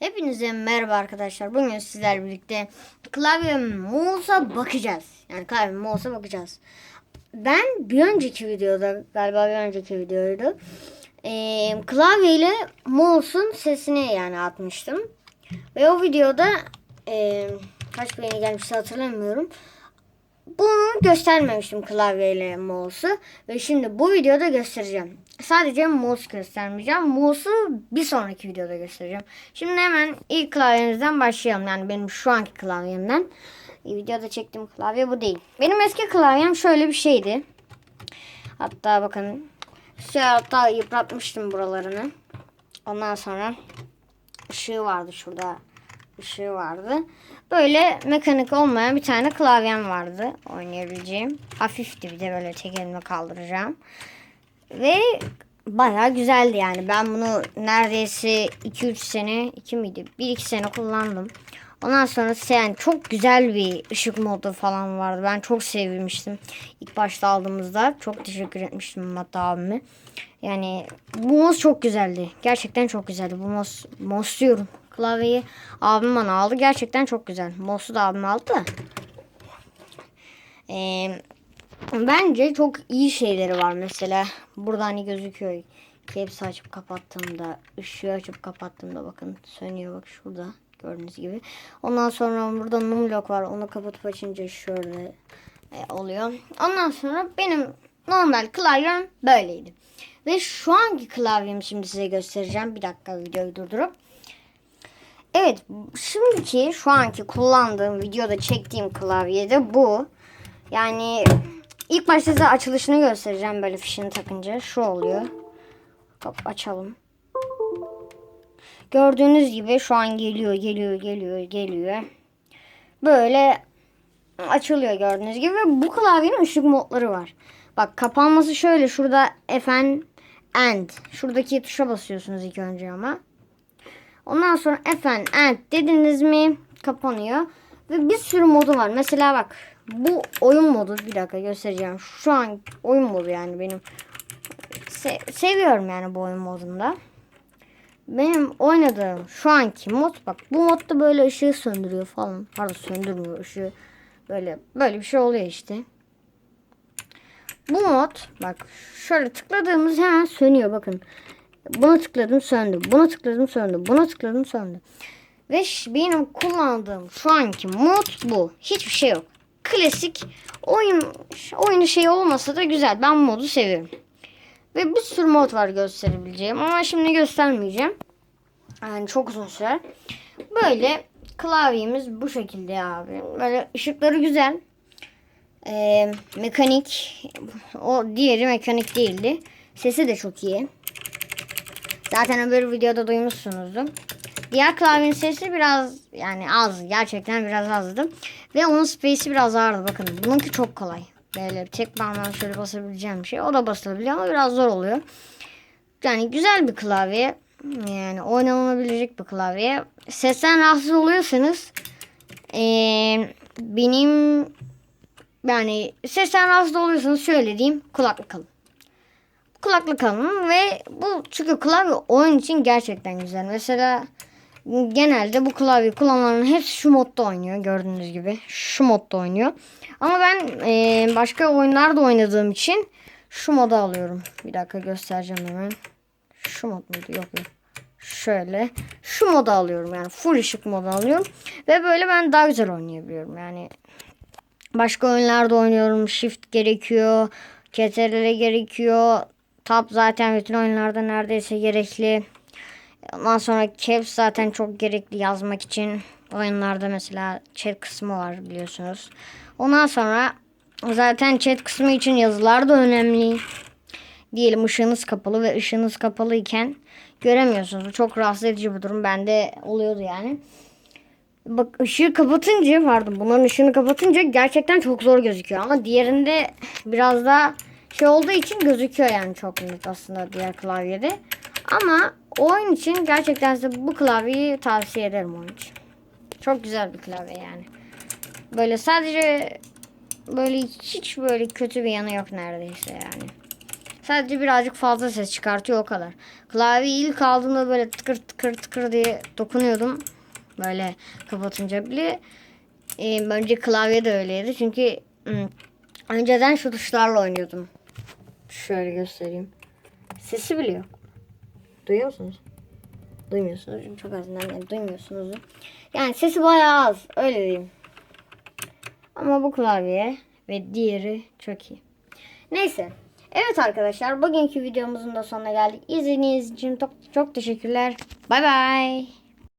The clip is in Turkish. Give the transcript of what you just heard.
Hepinize merhaba arkadaşlar. Bugün sizlerle birlikte klavye mouse'a bakacağız. Yani klavye mouse'a bakacağız. Ben bir önceki videoda galiba bir önceki videoydu. Ee, klavye ile mouse'un sesini yani atmıştım. Ve o videoda e, kaç beğeni gelmişti hatırlamıyorum. Bunu göstermemiştim klavyeyle mouse'u ve şimdi bu videoda göstereceğim. Sadece mouse göstermeyeceğim. Mouse'u bir sonraki videoda göstereceğim. Şimdi hemen ilk klavyemizden başlayalım. Yani benim şu anki klavyemden. Videoda çektiğim klavye bu değil. Benim eski klavyem şöyle bir şeydi. Hatta bakın şey hatta yıpratmıştım buralarını. Ondan sonra ışığı vardı şurada. ışığı vardı. Böyle mekanik olmayan bir tane klavyem vardı oynayabileceğim. Hafifti bir de böyle tek elimle kaldıracağım. Ve bayağı güzeldi yani. Ben bunu neredeyse 2-3 sene, 2 miydi? 1-2 sene kullandım. Ondan sonra yani çok güzel bir ışık modu falan vardı. Ben çok sevmiştim. İlk başta aldığımızda çok teşekkür etmiştim hatta abime. Yani bu mouse çok güzeldi. Gerçekten çok güzeldi. Bu mouse, mouse diyorum. Klavyeyi abim bana aldı. Gerçekten çok güzel. Mouse'u da abim aldı. Ee, bence çok iyi şeyleri var mesela. Burada hani gözüküyor. Hepsi açıp kapattığımda, ışığı açıp kapattığımda bakın sönüyor bak şurada gördüğünüz gibi. Ondan sonra burada numlock var. Onu kapatıp açınca şöyle e, oluyor. Ondan sonra benim normal klavyem böyleydi. Ve şu anki klavyemi şimdi size göstereceğim. Bir dakika videoyu durdurup. Evet şimdiki şu anki kullandığım videoda çektiğim klavyede bu. Yani ilk başta size açılışını göstereceğim böyle fişini takınca. Şu oluyor. Hop açalım. Gördüğünüz gibi şu an geliyor geliyor geliyor geliyor. Böyle açılıyor gördüğünüz gibi. Bu klavyenin ışık modları var. Bak kapanması şöyle şurada FN end. Şuradaki tuşa basıyorsunuz ilk önce ama. Ondan sonra FN end dediniz mi kapanıyor. Ve bir sürü modu var. Mesela bak bu oyun modu bir dakika göstereceğim. Şu an oyun modu yani benim. Se- seviyorum yani bu oyun modunda. Benim oynadığım şu anki mod bak bu modda böyle ışığı söndürüyor falan. Pardon söndürmüyor ışığı. Böyle böyle bir şey oluyor işte. Bu mod bak şöyle tıkladığımız hemen sönüyor bakın. Buna tıkladım söndü. Buna tıkladım söndü. Buna tıkladım söndü. Ve benim kullandığım şu anki mod bu. Hiçbir şey yok. Klasik oyun oyunu şey olmasa da güzel. Ben modu seviyorum. Ve bir sürü mod var gösterebileceğim. Ama şimdi göstermeyeceğim. Yani çok uzun sürer. Böyle klavyemiz bu şekilde abi. Böyle ışıkları güzel. Ee, mekanik. O diğeri mekanik değildi. Sesi de çok iyi. Zaten öbür videoda duymuşsunuzdur. Diğer klavyenin sesi biraz yani az. Gerçekten biraz azdı. Ve onun space'i biraz ağırdı. Bakın bununki çok kolay. Böyle tek parmağımla şöyle basabileceğim bir şey. O da basılabiliyor ama biraz zor oluyor. Yani güzel bir klavye. Yani oynanabilecek bir klavye. Sesten rahatsız oluyorsanız eee, benim yani sesten rahatsız oluyorsanız şöyle diyeyim kulaklık alın. Kulaklık alın ve bu çünkü klavye oyun için gerçekten güzel. Mesela genelde bu klavye kullananların hepsi şu modda oynuyor gördüğünüz gibi. Şu modda oynuyor. Ama ben eee, başka oyunlarda oynadığım için şu moda alıyorum. Bir dakika göstereceğim hemen. Şu mod muydu? Yok yok. Şöyle. Şu moda alıyorum yani. Full ışık moda alıyorum. Ve böyle ben daha güzel oynayabiliyorum. Yani başka oyunlarda oynuyorum. Shift gerekiyor. CTRL gerekiyor. Tab zaten bütün oyunlarda neredeyse gerekli. Ondan sonra caps zaten çok gerekli yazmak için. Oyunlarda mesela chat kısmı var biliyorsunuz. Ondan sonra zaten chat kısmı için yazılar da önemli. Diyelim ışığınız kapalı ve ışığınız kapalı iken göremiyorsunuz. Bu çok rahatsız edici bir durum. Bende oluyordu yani. Bak ışığı kapatınca pardon bunların ışığını kapatınca gerçekten çok zor gözüküyor. Ama diğerinde biraz daha şey olduğu için gözüküyor yani çok net aslında diğer klavyede. Ama oyun için gerçekten size bu klavyeyi tavsiye ederim oyun için. Çok güzel bir klavye yani. Böyle sadece böyle hiç böyle kötü bir yanı yok neredeyse yani. Sadece birazcık fazla ses çıkartıyor o kadar. Klavye ilk aldığımda böyle tıkır tıkır tıkır diye dokunuyordum. Böyle kapatınca bile. Ee, önce klavye de öyleydi. Çünkü hmm, önceden şu tuşlarla oynuyordum. Şöyle göstereyim. Sesi bile yok. Duyuyor musunuz? Duymuyorsunuz. Çünkü çok azından yani duymuyorsunuz. Yani sesi bayağı az. Öyle diyeyim. Ama bu klavye ve diğeri çok iyi. Neyse. Evet arkadaşlar bugünkü videomuzun da sonuna geldik. İzlediğiniz için çok, çok teşekkürler. Bay bay.